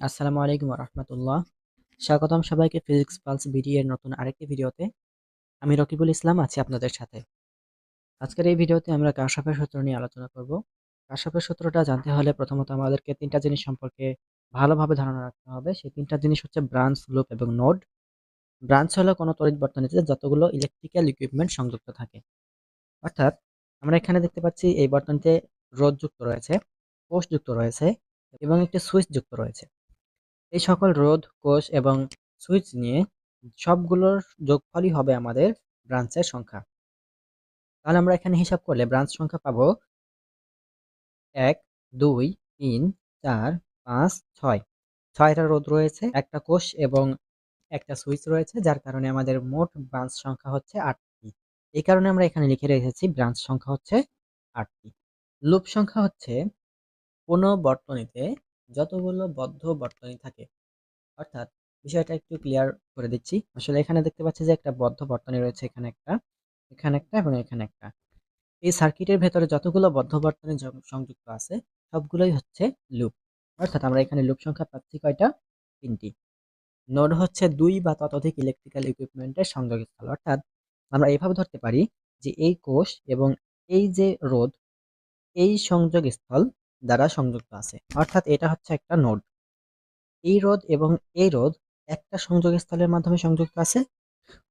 আসসালামু আলাইকুম রহমতুল্লাহ স্বাগতম সবাইকে ফিজিক্স পালস বিডি এর নতুন আরেকটি ভিডিওতে। আমি রকিবুল ইসলাম, আছি আপনাদের সাথে। আজকের এই ভিডিওতে আমরা কাশাফের সূত্র নিয়ে আলোচনা করব। কাশাফের সূত্রটা জানতে হলে প্রথমত আমাদেরকে তিনটা জিনিস সম্পর্কে ভালোভাবে ধারণা রাখতে হবে। সেই তিনটা জিনিস হচ্ছে ব্রাঞ্চ লুপ এবং নোড। ব্রাঞ্চ হলো কোনো তড়িৎ বর্তনীতে যতগুলো ইলেকট্রিক্যাল ইকুইপমেন্ট সংযুক্ত থাকে। অর্থাৎ আমরা এখানে দেখতে পাচ্ছি এই বর্তনীতে রোধ যুক্ত রয়েছে পোস্ট যুক্ত রয়েছে এবং একটি সুইচ যুক্ত রয়েছে। এই সকল রোধ, কোষ এবং সুইচ নিয়ে সবগুলোর যোগফলই হবে আমাদের ব্রাঞ্চের সংখ্যা। তাহলে আমরা এখানে হিসাব করলে ব্রাঞ্চ সংখ্যা পাবো এক, দুই, তিন, চার, পাঁচ, ছয়। ছয়টা রোধ রয়েছে, একটা কোষ এবং একটা সুইচ রয়েছে, যার কারণে আমাদের মোট ব্রাঞ্চ সংখ্যা হচ্ছে আটটি। এই কারণে আমরা এখানে লিখে রেখেছি ব্রাঞ্চ সংখ্যা হচ্ছে আটটি। লুপ সংখ্যা হচ্ছে কোনো বর্তনীতে যতগুলো বদ্ধ বর্তনী থাকে। অর্থাৎ বিষয়টা একটু ক্লিয়ার করে দিচ্ছি। আসলে এখানে দেখতে পাচ্ছি যে একটা বদ্ধ বর্তনী রয়েছে, এখানে একটা এখানে একটা এবং এখানে একটা। এই সার্কিটের ভেতরে যতগুলো বদ্ধ বর্তনী সংযুক্ত আছে, সবগুলোই হচ্ছে লুপ অর্থাৎ আমরা এখানে লুপ সংখ্যা পাচ্ছি কয়টা? তিনটি। নোড হচ্ছে দুই বা ততোধিক ইলেকট্রিক্যাল ইকুইপমেন্টের সংযোগস্থল। অর্থাৎ আমরা এইভাবে ধরতে পারি যে এই কোষ এবং এই যে রোধ, এই সংযোগস্থল দ্বারা সংযুক্ত আছে। অর্থাৎ এটা হচ্ছে একটা নোড। এই রোধ এবং এই রোধ একটা সংযোগস্থলের মাধ্যমে সংযুক্ত আছে।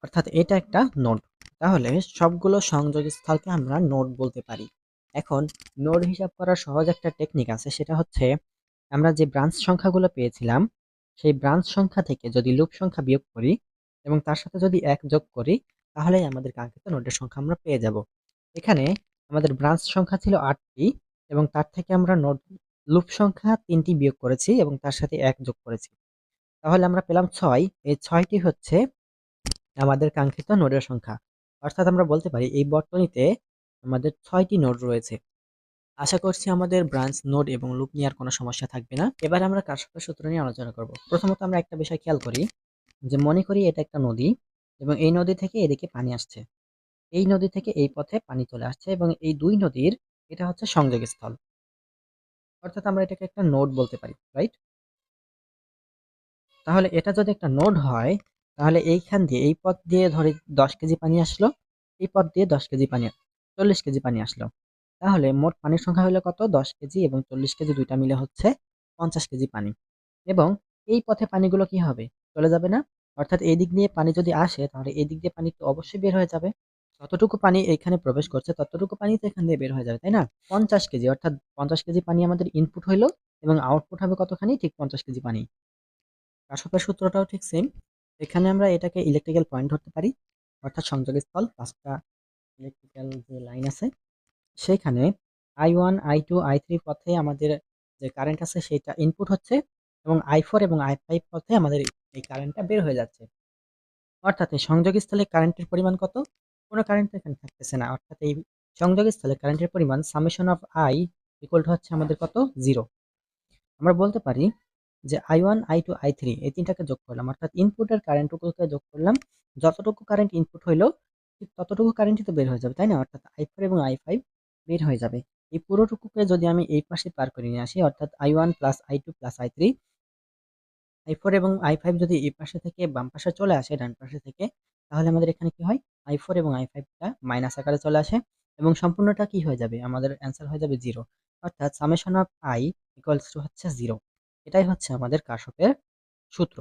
অর্থাৎ এটা একটা নোড। তাহলে সবগুলো সংযোগস্থলকে আমরা নোড বলতে পারি। এখন নোড হিসাব করার সহজ একটা টেকনিক আছে, সেটা হচ্ছে আমরা যে ব্রাঞ্চ সংখ্যাগুলো পেয়েছিলাম, সেই ব্রাঞ্চ সংখ্যা থেকে যদি লুপ সংখ্যা বিয়োগ করি এবং তার সাথে যদি এক যোগ করি, তাহলেই আমাদের কাঙ্ক্ষিত নোডের সংখ্যা আমরা পেয়ে যাব। এখানে আমাদের ব্রাঞ্চ সংখ্যা ছিল আটটি এবং তার থেকে আমরা নোড লুপ সংখ্যা তিনটি বিয়োগ করেছি এবং তার সাথে এক যোগ করেছি। তাহলে আমরা পেলাম ছয়। এই ছয়টি হচ্ছে আমাদের কাঙ্ক্ষিত নোডের সংখ্যা। অর্থাৎ আমরা বলতে পারি এই বর্তনীতে আমাদের ছয়টি নোড রয়েছে। আশা করছি আমাদের ব্রাঞ্চ নোড এবং লুপ নিয়ে আর কোনো সমস্যা থাকবে না। এবার আমরা কারসাপের সূত্র নিয়ে আলোচনা করব। প্রথমত আমরা একটা বিষয় খেয়াল করি যে মনে করি এটা একটা নদী এবং এই নদী থেকে এদিকে পানি আসছে। এই নদী থেকে এই পথে পানি চলে আসছে এবং এই দুই নদীর এটা হচ্ছে সংযোগস্থল। অর্থাৎ আমরা এটাকে একটা নোড বলতে পারি রাইট তাহলে এটা যদি একটা নোড হয়, তাহলে এইখান দিয়ে, এই পথ দিয়ে ধরে দশ কেজি পানি আসলো, এই পথ দিয়ে দশ কেজি পানি, চল্লিশ কেজি পানি আসলো। তাহলে মোট পানির সংখ্যা হলো কত? দশ কেজি এবং চল্লিশ কেজি দুইটা মিলে হচ্ছে পঞ্চাশ কেজি পানি। এবং এই পথে পানিগুলো কি হবে? চলে যাবে না? অর্থাৎ এই দিক দিয়ে পানি যদি আসে, তাহলে এই দিক দিয়ে পানি তো অবশ্যই বের হয়ে যাবে। যতটুকু পানি এখানে প্রবেশ করছে, ততটুকু পানি তো এখান দিয়ে বের হয়ে যাবে, তাই না? পঞ্চাশ কেজি, অর্থাৎ পঞ্চাশ কেজি পানি আমাদের ইনপুট হইল এবং আউটপুট হবে কতখানি? ঠিক পঞ্চাশ কেজি পানি। কাশপের সূত্রটাও ঠিক সেম এখানে আমরা এটাকে ইলেকট্রিক্যাল পয়েন্ট ধরতে পারি, অর্থাৎ সংযোগস্থল, পাঁচটা ইলেকট্রিক্যাল যে লাইন আছে। সেইখানে I one I two I three পথে আমাদের যে কারেন্ট আছে সেটা ইনপুট হচ্ছে এবং আই ফোর এবং আই ফাইভ পথে আমাদের এই কারেন্টটা বের হয়ে যাচ্ছে। অর্থাৎ সংযোগস্থলে কারেন্টের পরিমাণ কত? কোনো কারেন্ট এখানে থাকতেছে না। অর্থাৎ এই সংযোগের স্থলে কারেন্টের পরিমাণ summation of I equal to হচ্ছে আমাদের কত? জিরো আমরা বলতে পারি যে I one I two I three এই তিনটাকে যোগ করলাম। অর্থাৎ ইনপুটের কারেন্টটুকুকে যোগ করলাম। যতটুকু কারেন্ট ইনপুট হইল, ঠিক ততটুকু কারেন্টই তো বের হয়ে যাবে, তাই না? অর্থাৎ আই ফোর এবং আই ফাইভ বের হয়ে যাবে। এই পুরোটুকুকে যদি আমি এই পাশে পার করে নিয়ে আসি, অর্থাৎ I one plus I two plus I three I four এবং আই ফাইভ যদি এই পাশে থেকে বাম পাশে চলে আসে, ডান পাশে থেকে তাহলে আমাদের এখানে কি হয়? আই ফোর এবং আই ফাইভটা মাইনাস আকারে চলে আসে এবং সম্পূর্ণটা কি হয়ে যাবে? আমাদের অ্যান্সার হয়ে যাবে জিরো অর্থাৎ summation of I equals to হচ্ছে জিরো এটাই হচ্ছে আমাদের কাশপের সূত্র।